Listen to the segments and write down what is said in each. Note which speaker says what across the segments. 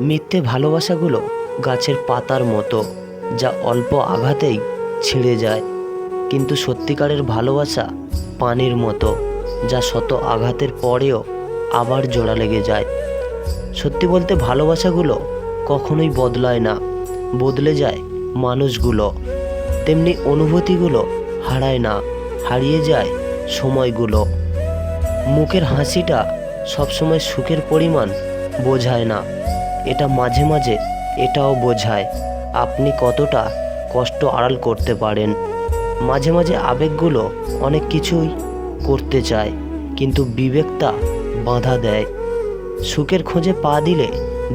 Speaker 1: মিথ্যে ভালোবাসাগুলো গাছের পাতার মতো, যা অল্প আঘাতেই ছিঁড়ে যায়। কিন্তু সত্যিকারের ভালোবাসা পানির মতো, যা শত আঘাতের পরেও আবার জোড়া লেগে যায়। সত্যি বলতে ভালোবাসাগুলো কখনোই বদলায় না, বদলে যায় মানুষগুলো। তেমনি অনুভূতিগুলো হারায় না, হারিয়ে যায় সময়গুলো। মুখের হাসিটা সবসময় সুখের পরিমাণ বোঝায় না। এটা মাঝে মাঝে এটাও বোঝায়। আপনি কতটা কষ্ট আড়াল করতে পারেন। মাঝে মাঝে আবেগগুলো অনেক কিছুই করতে চায়, কিন্তু বিবেকটা বাধা দেয়। সুখের খোঁজে পা দিলে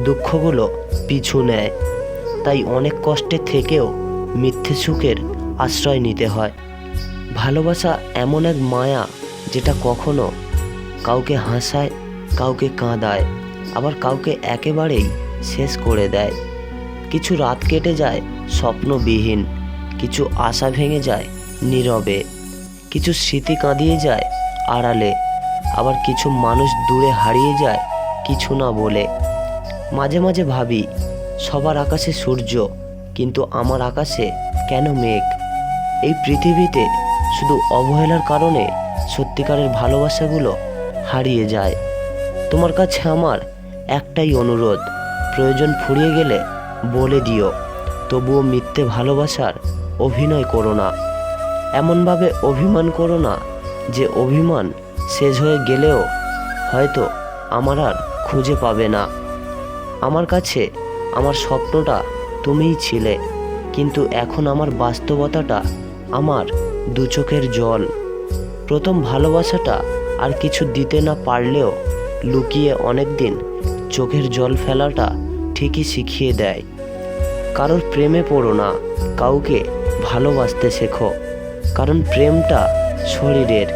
Speaker 1: দুঃখগুলো পিছু নেয়। তাই অনেক কষ্টে থেকেও মিথ্যে সুখের আশ্রয় নিতে হয়। ভালোবাসা এমন এক মায়া যেটা কখনো কাউকে হাসায়, কাউকে কাঁদায়, আবার কাউকে একেবারেই শেষ করে দেয়। কিছু রাত কেটে যায়, স্বপ্নবিহীন। কিছু আশা ভেঙে যায়, নীরবে। কিছু স্মৃতি কাঁদিয়ে যায়, আড়ালে। আবার কিছু মানুষ দূরে হারিয়ে যায়, কিছু না বলে। মাঝে মাঝে ভাবি, সবার আকাশে সূর্য, কিন্তু আমার আকাশে কেন মেঘ? এই পৃথিবীতে শুধু অবহেলার কারণে সত্যিকারের ভালোবাসাগুলো হারিয়ে যায়। তোমার কাছে আমার একটাই অনুরোধ প্রয়োজন ফুরিয়ে গেলে বলে দিও, তবুও মিথ্যে ভালোবাসার অভিনয় করো না। এমনভাবে অভিমান করো না যে অভিমান শেষ হয়ে গেলেও হয়তো আমার আর খুঁজে পাবে না। আমার কাছে আমার স্বপ্নটা তুমিই ছিলে, কিন্তু এখন আমার বাস্তবতাটা আমার দু চোখের জল। প্রথম ভালোবাসাটা আর কিছু দিতে না পারলেও লুকিয়ে অনেক দিন চোখের জল ফেলাটা ঠিকই শিখিয়ে দেয়। কারোর প্রেমে পড়ো না, কাউকে ভালোবাসতে শেখো। কারণ প্রেমটা শরীরের,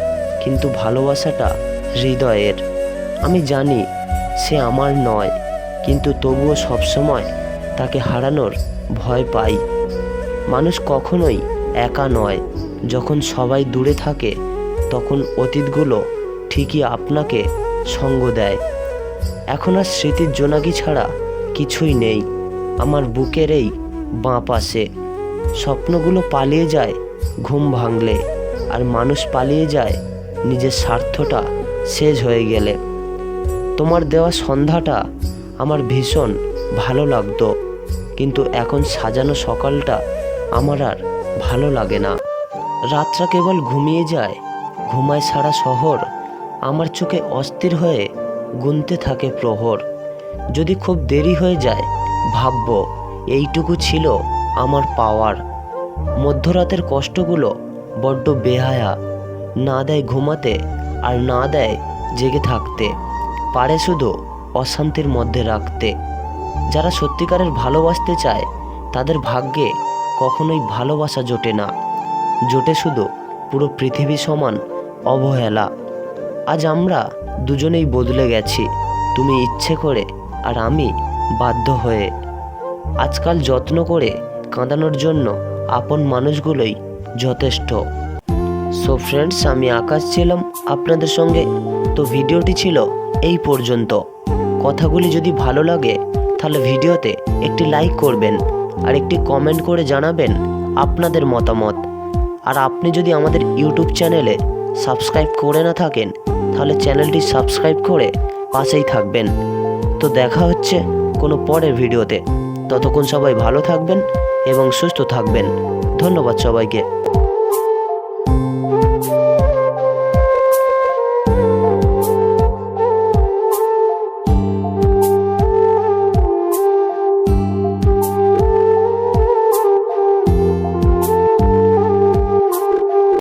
Speaker 1: কিন্তু ভালোবাসাটা হৃদয়ের। আমি জানি সে আমার নয়, কিন্তু তবুও সবসময় তাকে হারানোর ভয় পাই। মানুষ কখনোই একা নয়, যখন সবাই দূরে থাকে, তখন অতীতগুলো ঠিকই আপনাকে সঙ্গ দেয়। এখন আর স্মৃতির জোনাকি ছাড়া কিছুই নেই। আমার বুকের এই বাঁ পাশে। স্বপ্নগুলো পালিয়ে যায় ঘুম ভাঙলে, আর মানুষ পালিয়ে যায় নিজের স্বার্থটা শেষ হয়ে গেলে। তোমার দেওয়া সন্ধ্যাটা আমার ভীষণ ভালো লাগতো, কিন্তু এখন সাজানো সকালটা আমার আর ভালো লাগে না। রাতটা কেবল ঘুমিয়ে যায়, ঘুমায় সারা শহর। আমার চোখে অস্থির হয়ে গুনতে থাকে প্রহর। যদি খুব দেরি হয়ে যায়, ভাববো, এইটুকু ছিল আমার পাওয়ার। মধ্যরাতের কষ্টগুলো বড্ড বেহায়া, না দেয় ঘুমাতে আর না দেয় জেগে থাকতে। পারে শুধু অশান্তির মধ্যে রাখতে। যারা সত্যিকারের ভালোবাসতে চায়, তাদের ভাগ্যে কখনোই ভালোবাসা জোটে না। জোটে শুধু পুরো পৃথিবী সমান অবহেলা। আজ আমরা দুজনেই বদলে গেছি। তুমি ইচ্ছে করে আর আমি বাধ্য হয়ে। আজকাল যত্ন করে কাঁদানোর জন্য আপন মানুষগুলোই যথেষ্ট। সো ফ্রেন্ডস আমি আকাশ ছিলাম আপনাদের সঙ্গে। তো ভিডিওটি ছিল এই পর্যন্ত। কথাগুলি যদি ভালো লাগে, তাহলে ভিডিওতে একটি লাইক করবেন আর একটি কমেন্ট করে জানাবেন আপনাদের মতামত। আর আপনি যদি আমাদের ইউটিউব চ্যানেলে সাবস্ক্রাইব করে না থাকেন, তাহলে চ্যানেলটি সাবস্ক্রাইব করে পাশেই থাকবেন। তো দেখা হচ্ছে কোনো পরের ভিডিওতে। ততক্ষণ সবাই ভালো থাকবেন এবং সুস্থ থাকবেন। ধন্যবাদ সবাইকে।